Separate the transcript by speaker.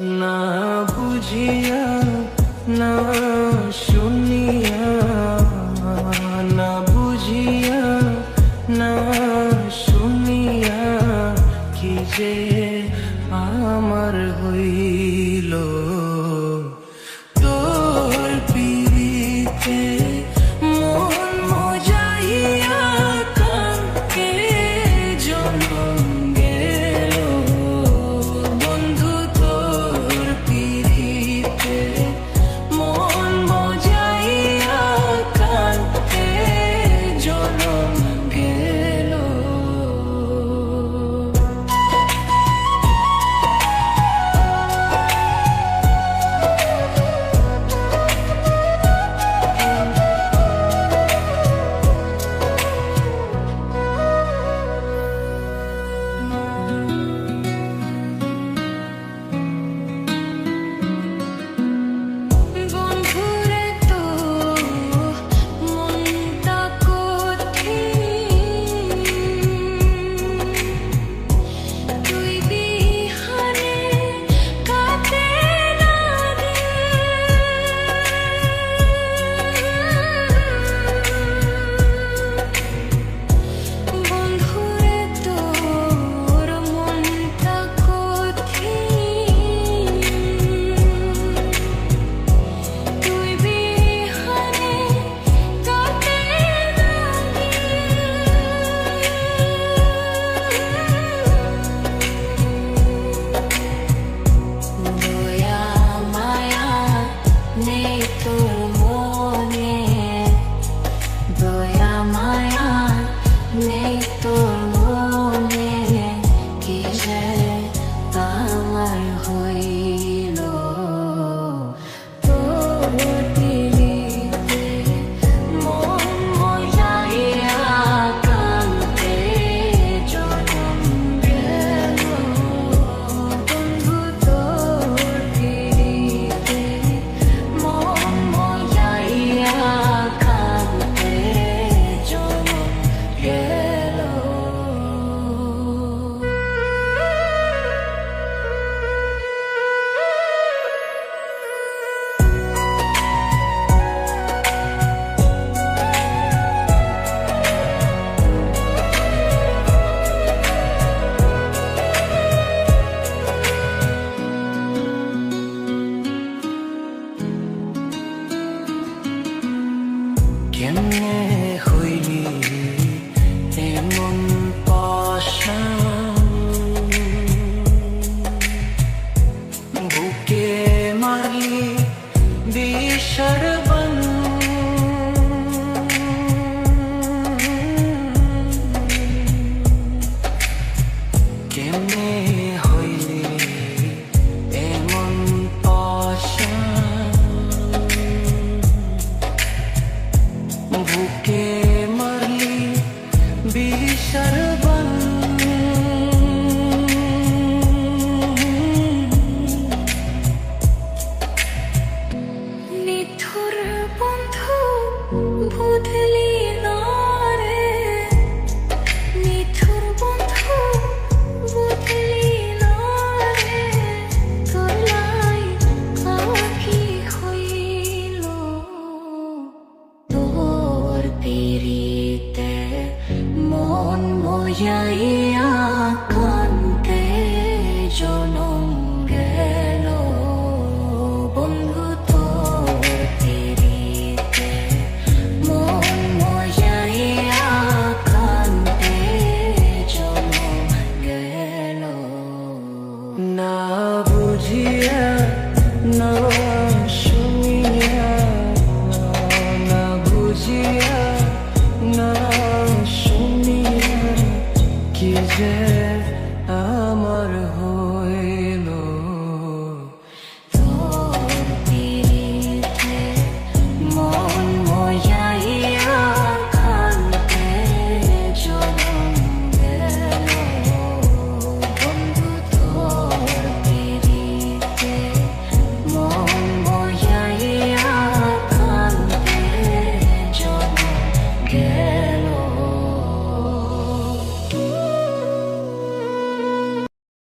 Speaker 1: না বুঝিয়া না শুনিয়া না বুঝিয়া না শুনিয়া কি যে
Speaker 2: दरबार।
Speaker 1: 呀咿呀